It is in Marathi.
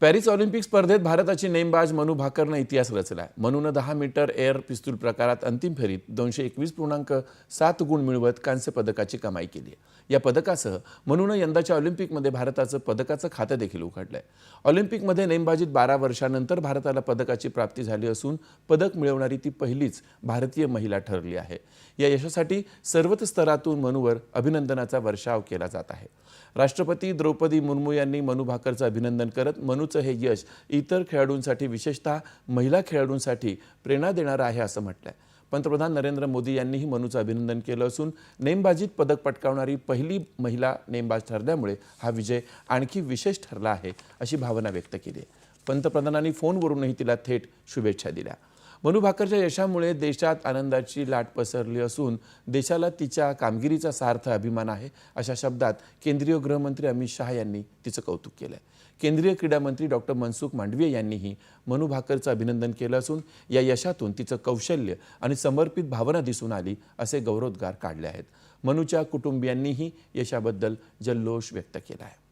पॅरिस ऑलिम्पिक स्पर्धेत भारताची नेमबाज मनू भाकरनं इतिहास रचलाय. मनूनं दहा मीटर एअर पिस्तूल प्रकारात अंतिम फेरीत दोनशे एकवीस पूर्णांक सात गुण मिळवत कांस्य पदकाची कमाई केली आहे. या पदकासह मनूनं यंदाच्या ऑलिम्पिकमध्ये भारताचं पदकाचं खातं देखील उघडलंय. ऑलिम्पिकमध्ये नेमबाजीत बारा वर्षानंतर भारताला पदकाची प्राप्ती झाली असून पदक मिळवणारी ती पहिलीच भारतीय महिला ठरली आहे. या यशासाठी सर्वच स्तरातून मनूवर अभिनंदनाचा वर्षाव केला जात आहे. राष्ट्रपती द्रौपदी मुर्मू यांनी मनू भाकरचं अभिनंदन करत मनूचं हे यश इतर खेळाडूंसाठी विशेषतः महिला खेळाडूंसाठी प्रेरणा देणारं आहे असं म्हटलंय. पंतप्रधान नरेंद्र मोदी यांनीही मनूचं अभिनंदन केलं असून नेमबाजीत पदक पटकावणारी पहिली महिला नेमबाज ठरल्यामुळे हा विजय आणखी विशेष ठरला आहे अशी भावना व्यक्त केली आहे. पंतप्रधानांनी फोनवरूनही तिला थेट शुभेच्छा दिल्या. मनू भाकरच्या यशामुळे देशात आनंदाची लाट पसरली असून देशाला तिच्या कामगिरीचा सार्थ अभिमान आहे अशा शब्दात केंद्रीय गृहमंत्री अमित शहा यांनी तिचं कौतुक केलं केंद्रीय क्रीडा मंत्री डॉक्टर मनसुख मांडवीय यांनीही मनू भाकरचं अभिनंदन केलं असून या यशातून तिचं कौशल्य आणि समर्पित भावना दिसून आली असे गौरवोद्गार काढले आहेत. मनूच्या कुटुंबियांनीही यशाबद्दल जल्लोष व्यक्त केला आहे